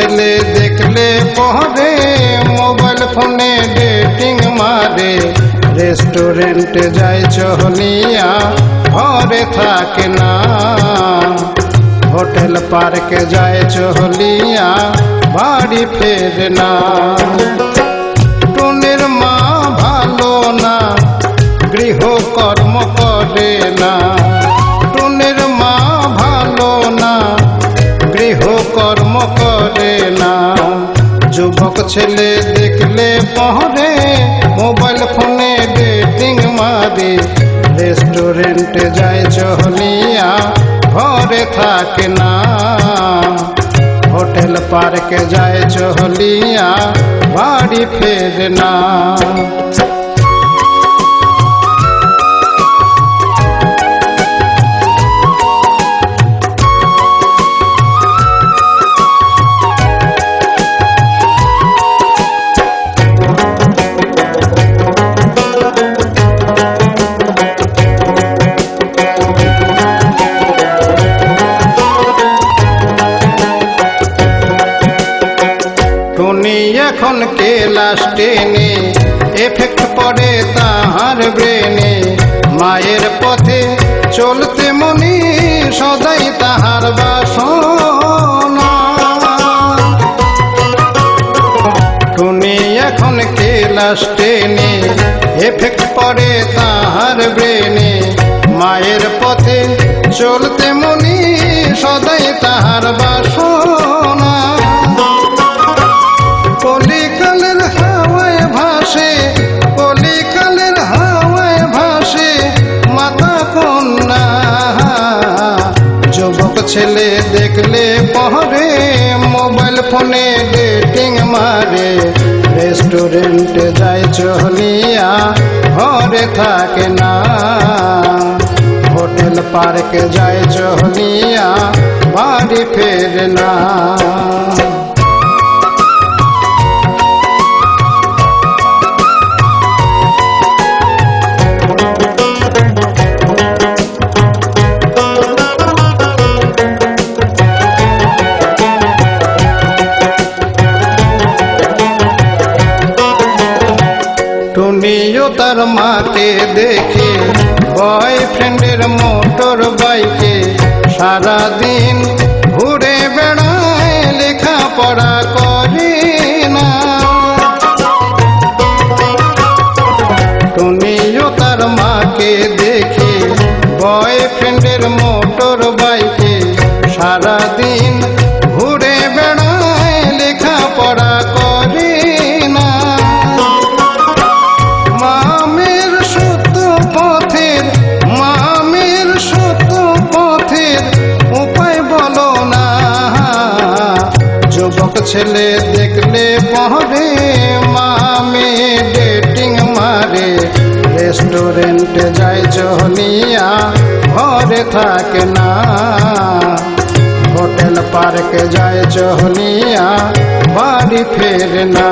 ছেলে দেখলে পরে মোবাইল ফোনে ডেটিং মারে। রেস্টুরেন্টে যায় চহনিয়া, ঘরে থাকে না। হোটেল পার্কে যায় চহলিয়া বাড়ি ফেরে না। যুবক ছেলে দেখলে পহরে মোবাইল ফোনে ডেটিং মারে। রেস্টুরেন্টে যায় চহলিয়া, ঘরে থাকে না। হোটেল পার্কে যায় চহলিয়া, বাড়ি ফেরে না। টুনি এখন কেলাস টেনে এফেক্ট পড়ে তাহার ব্রেনে। মায়ের পথে চলতে মনি সদাই তাহার বাসনা। টুনি এখন কেলাস টেনে এফেক্ট পড়ে তাহার ব্রেনে। মায়ের পথে চলতে মনি ফোনে ডেটিং মারে। রেস্টুরেন্টে যায় চলিয়া ঘরে থাকে না। হোটেল পার্কে যায় চলিয়া বাড়ি ফের না। তার মাকে দেখে বয়ফ্রেন্ডের মোটর বাইকে সারাদিন ঘুরে বেড়ায় লেখাপড়া করে ছেলে দেখলে পহরে মামে ডেটিং মারে। রেস্টুরেন্টে যায় চহলিয়া ঘরে থাকে না। হোটেল পার্কে যায় চহলিয়া বাড়ি ফের না।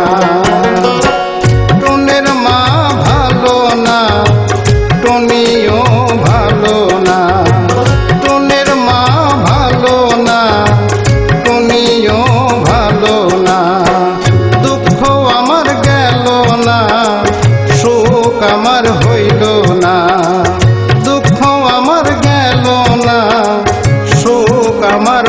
আমার